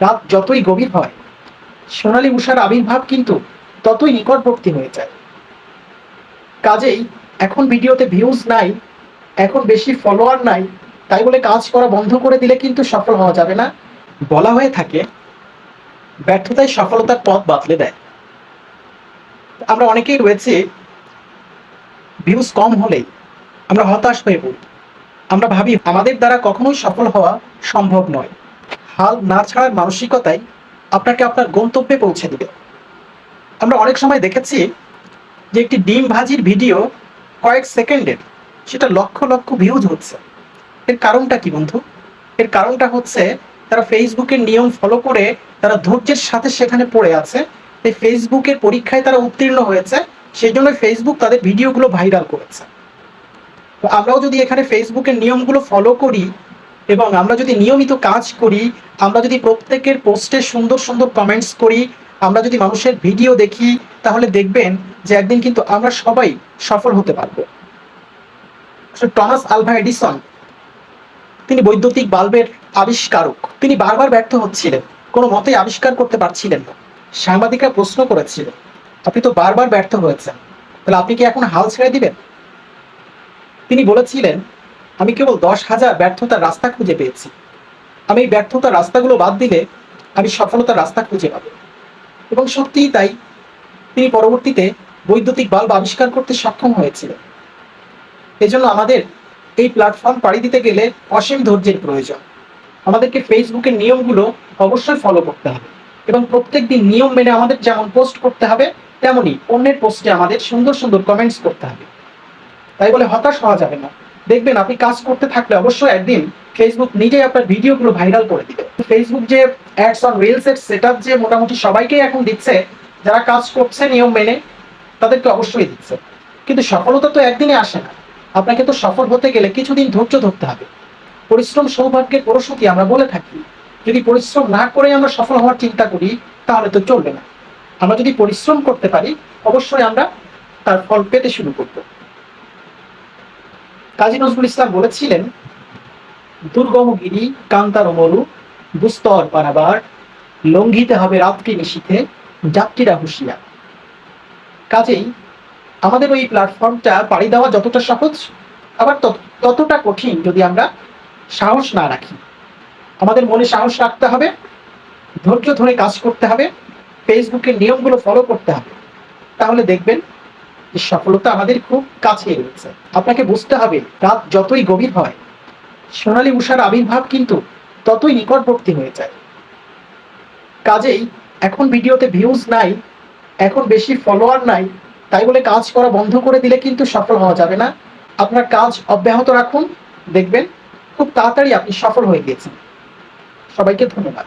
রাত যতই গভীর হয়, সোনালী উষার আবির্ভাব কিন্তু ততই নিকটবর্তী হয়ে যায়। কাজেই এখন ভিডিওতে ভিউজ নাই, এখন বেশি ফলোয়ার নাই, তাই বলে কাজ করা বন্ধ করে দিলে কিন্তু সফল হওয়া যাবে না। বলা হয়ে থাকে ব্যর্থতায় সফলতার পথ বাতলে দেয়। আমরা অনেকেই রয়েছে ভিউজ কম হলেই আমরা হতাশ হয়ে পড়ি। আমরা ভাবি, আমাদের দ্বারা কখনোই সফল হওয়া সম্ভব নয়। হাল না ছাড়ার মানসিকতাই আপনাকে আপনার গন্তব্যে পৌঁছে দেবে। আমরা অনেক সময় দেখেছি যে একটি ডিম ভাজির ভিডিও কয়েক সেকেন্ডের, সেটা লক্ষ লক্ষ ভিউজ হচ্ছে। এর কারণটা কি বন্ধু? এর কারণটা হচ্ছে তারা ফেসবুকের নিয়ম ফলো করে তারা ধৈর্যের সাথে সেখানে পড়ে আছে। এই ফেসবুকের পরীক্ষায় তারা উত্তীর্ণ হয়েছে সেই জন্য ফেসবুক তাদের ভিডিওগুলো ভাইরাল করেছে। আমরাও যদি এখানে ফেসবুকের নিয়মগুলো ফলো করি এবং আমরা যদি নিয়মিত কাজ করি, আমরা যদি প্রত্যেকের পোস্টে সুন্দর সুন্দর কমেন্টস করি, আমরা যদি মানুষের ভিডিও দেখি, তাহলে দেখবেন যে একদিন কিন্তু আমরা সবাই সফল হতে পারব। টমাস আলভা এডিসন, তিনি বৈদ্যুতিক বাল্বের আবিষ্কারক। তিনি বারবার ব্যর্থ হচ্ছিলেন, কোনো মতেই আবিষ্কার করতে পারছিলেন না। সাংবাদিকরা প্রশ্ন করেছিল, আপনি তো বারবার ব্যর্থ হয়েছেন, তাহলে আপনি কি এখন হাল ছেড়ে দিবেন? তিনি বলেছিলেন আমি কেবল দশ হাজার ব্যর্থতার রাস্তা খুঁজে পেয়েছি। আমি এই ব্যর্থতার রাস্তাগুলো বাদ দিলে আমি সফলতার রাস্তা খুঁজে পাবো। এবং সত্যিই তাই তিনি পরবর্তীতে বৈদ্যুতিক বাল্ব আবিষ্কার করতে সক্ষম হয়েছিলেন। এজন্য আমাদের এই প্ল্যাটফর্ম পাড়ি দিতে গেলে অসীম ধৈর্যের প্রয়োজন। আমাদেরকে ফেসবুকের নিয়মগুলো অবশ্যই ফলো করতে হবে এবং প্রত্যেকদিন নিয়ম মেনে আমাদের যেমন পোস্ট করতে হবে, তেমনই অন্যের পোস্টে আমাদের সুন্দর সুন্দর কমেন্টস করতে হবে। তাই বলে হতাশ হওয়া যাবে না। দেখবেন আপনি কাজ করতে থাকলে অবশ্যই একদিন ফেসবুক নিজেই আপনার ভিডিওগুলো ভাইরাল করে দিবে। ফেসবুক যে অ্যাডস অন রিলস এর সেট যে মোটামুটি সবাইকেই এখন দিচ্ছে, যারা কাজ করছে নিয়ম মেনে, তাদেরকে অবশ্যই দিচ্ছে। কিন্তু সফলতা তো একদিনে আসে না। আপনাকে তো সফল হতে গেলে কিছুদিন ধৈর্য ধরতে হবে। পরিশ্রম সৌভাগ্যের পরশুতি আমরা বলে থাকি, যদি পরিশ্রম না করে আমরা সফল হওয়ার চিন্তা করি, তাহলে তো চলবে না। আমরা যদি পরিশ্রম করতে পারি, অবশ্যই আমরা তার ফল পেতে শুরু করব। কাজী নজরুল ইসলাম বলেছিলেন, দুর্গম গিরি, কান্তার মরু দুস্তর পারাবার, লঙ্ঘিতে হবে রাত্রি নিশীথে যাত্রীরা হুঁশিয়ার। কাজেই আমাদের ওই প্ল্যাটফর্মটা পাড়ি দেওয়া যতটা সহজ, আবার তত- ততটা কঠিন যদি আমরা সাহস না রাখি। আমাদের মনে সাহস রাখতে হবে, ধৈর্য ধরে কাজ করতে হবে ফেসবুকের নিয়মগুলো ফলো করতে হবে। তাহলে দেখবেন সফলতা আমাদের খুব কাছে রয়েছে। আপনাকে বুঝতে হবে, রাত যতই গভীর হয়, সোনালী উষার আবির্ভাব কিন্তু ততই নিকটবর্তী হয়ে যায়। কাজেই এখন ভিডিওতে ভিউজ নাই, এখন বেশি ফলোয়ার নাই, তাই বলে কাজ করা বন্ধ করে দিলে কিন্তু সফল হওয়া যাবে না। আপনার কাজ অব্যাহত রাখুন, দেখবেন খুব তাড়াতাড়ি আপনি সফল হয়ে গিয়েছেন। সবাইকে ধন্যবাদ।